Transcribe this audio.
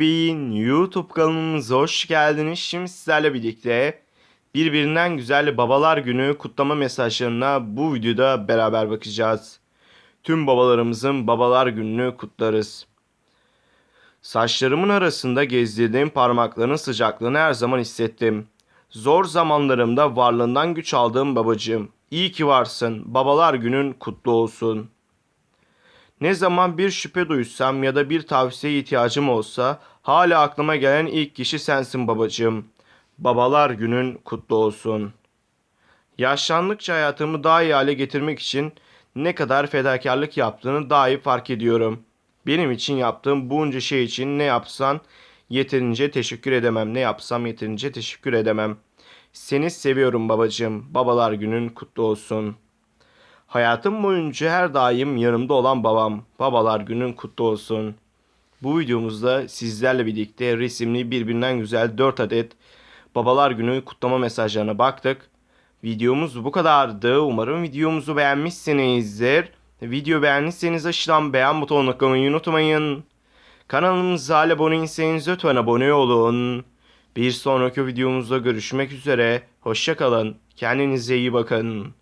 Bebeğin YouTube kanalımıza hoş geldiniz. Şimdi sizlerle birlikte birbirinden güzel babalar günü kutlama mesajlarına bu videoda beraber bakacağız. Tüm babalarımızın babalar gününü kutlarız. Saçlarımın arasında gezdirdiğim parmakların sıcaklığını her zaman hissettim. Zor zamanlarımda varlığından güç aldığım babacığım. İyi ki varsın. Babalar günün kutlu olsun. Ne zaman bir şüphe duysam ya da bir tavsiyeye ihtiyacım olsa hala aklıma gelen ilk kişi sensin babacığım. Babalar günün kutlu olsun. Yaşlandıkça hayatımı daha iyi hale getirmek için ne kadar fedakarlık yaptığını daha iyi fark ediyorum. Benim için yaptığım bunca şey için ne yapsan yeterince teşekkür edemem. Ne yapsam yeterince teşekkür edemem. Seni seviyorum babacığım. Babalar günün kutlu olsun. Hayatım boyunca her daim yanımda olan babam. Babalar günün kutlu olsun. Bu videomuzda sizlerle birlikte resimli birbirinden güzel 4 adet Babalar Günü kutlama mesajlarına baktık. Videomuz bu kadardı. Umarım videomuzu beğenmişsinizdir. Video beğendiyseniz aşağıdan beğen butonuna tıklamayı unutmayın. Kanalımıza abone değilseniz lütfen abone olun. Bir sonraki videomuzda görüşmek üzere. Hoşçakalın. Kendinize iyi bakın.